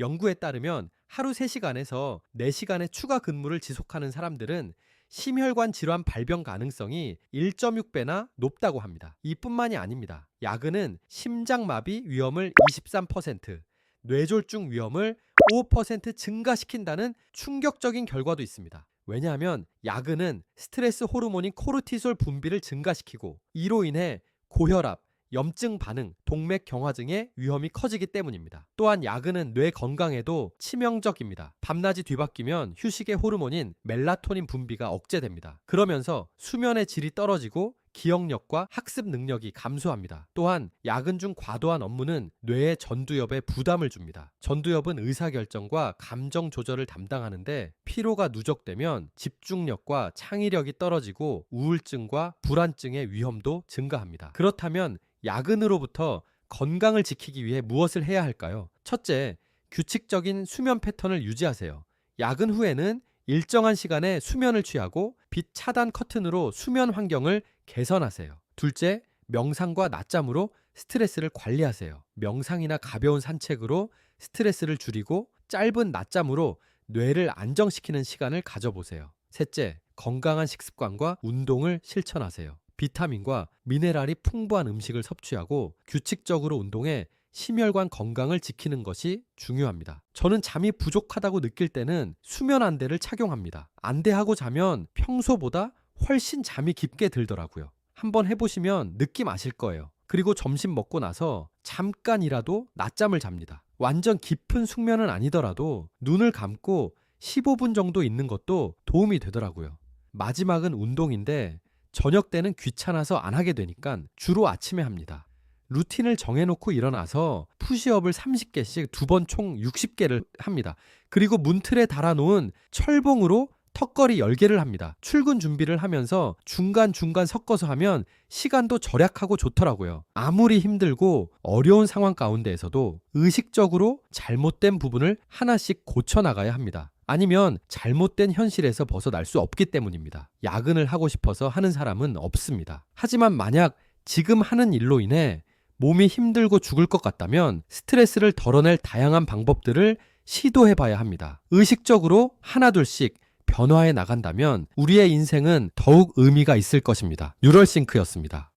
연구에 따르면 하루 3시간에서 4시간의 추가 근무를 지속하는 사람들은 심혈관 질환 발병 가능성이 1.6배나 높다고 합니다. 이뿐만이 아닙니다. 야근은 심장마비 위험을 23%, 뇌졸중 위험을 5% 증가시킨다는 충격적인 결과도 있습니다. 왜냐하면 야근은 스트레스 호르몬인 코르티솔 분비를 증가시키고 이로 인해 고혈압, 염증 반응, 동맥 경화증의 위험이 커지기 때문입니다. 또한 야근은 뇌 건강에도 치명적입니다. 밤낮이 뒤바뀌면 휴식의 호르몬인 멜라토닌 분비가 억제됩니다. 그러면서 수면의 질이 떨어지고 기억력과 학습 능력이 감소합니다. 또한 야근 중 과도한 업무는 뇌의 전두엽에 부담을 줍니다. 전두엽은 의사결정과 감정 조절을 담당하는데 피로가 누적되면 집중력과 창의력이 떨어지고 우울증과 불안증의 위험도 증가합니다. 그렇다면 야근으로부터 건강을 지키기 위해 무엇을 해야 할까요? 첫째, 규칙적인 수면 패턴을 유지하세요. 야근 후에는 일정한 시간에 수면을 취하고 빛 차단 커튼으로 수면 환경을 개선하세요. 둘째, 명상과 낮잠으로 스트레스를 관리하세요. 명상이나 가벼운 산책으로 스트레스를 줄이고 짧은 낮잠으로 뇌를 안정시키는 시간을 가져보세요. 셋째, 건강한 식습관과 운동을 실천하세요. 비타민과 미네랄이 풍부한 음식을 섭취하고 규칙적으로 운동해 심혈관 건강을 지키는 것이 중요합니다. 저는 잠이 부족하다고 느낄 때는 수면 안대를 착용합니다. 안대하고 자면 평소보다 훨씬 잠이 깊게 들더라고요. 한번 해보시면 느낌 아실 거예요. 그리고 점심 먹고 나서 잠깐이라도 낮잠을 잡니다. 완전 깊은 숙면은 아니더라도 눈을 감고 15분 정도 있는 것도 도움이 되더라고요. 마지막은 운동인데 저녁 때는 귀찮아서 안 하게 되니까 주로 아침에 합니다. 루틴을 정해놓고 일어나서 푸시업을 30개씩 두 번 총 60개를 합니다. 그리고 문틀에 달아놓은 철봉으로 턱걸이 10개를 합니다. 출근 준비를 하면서 중간중간 섞어서 하면 시간도 절약하고 좋더라고요. 아무리 힘들고 어려운 상황 가운데에서도 의식적으로 잘못된 부분을 하나씩 고쳐나가야 합니다. 아니면 잘못된 현실에서 벗어날 수 없기 때문입니다. 야근을 하고 싶어서 하는 사람은 없습니다. 하지만 만약 지금 하는 일로 인해 몸이 힘들고 죽을 것 같다면 스트레스를 덜어낼 다양한 방법들을 시도해 봐야 합니다. 의식적으로 하나둘씩 변화해 나간다면 우리의 인생은 더욱 의미가 있을 것입니다. 뉴럴싱크였습니다.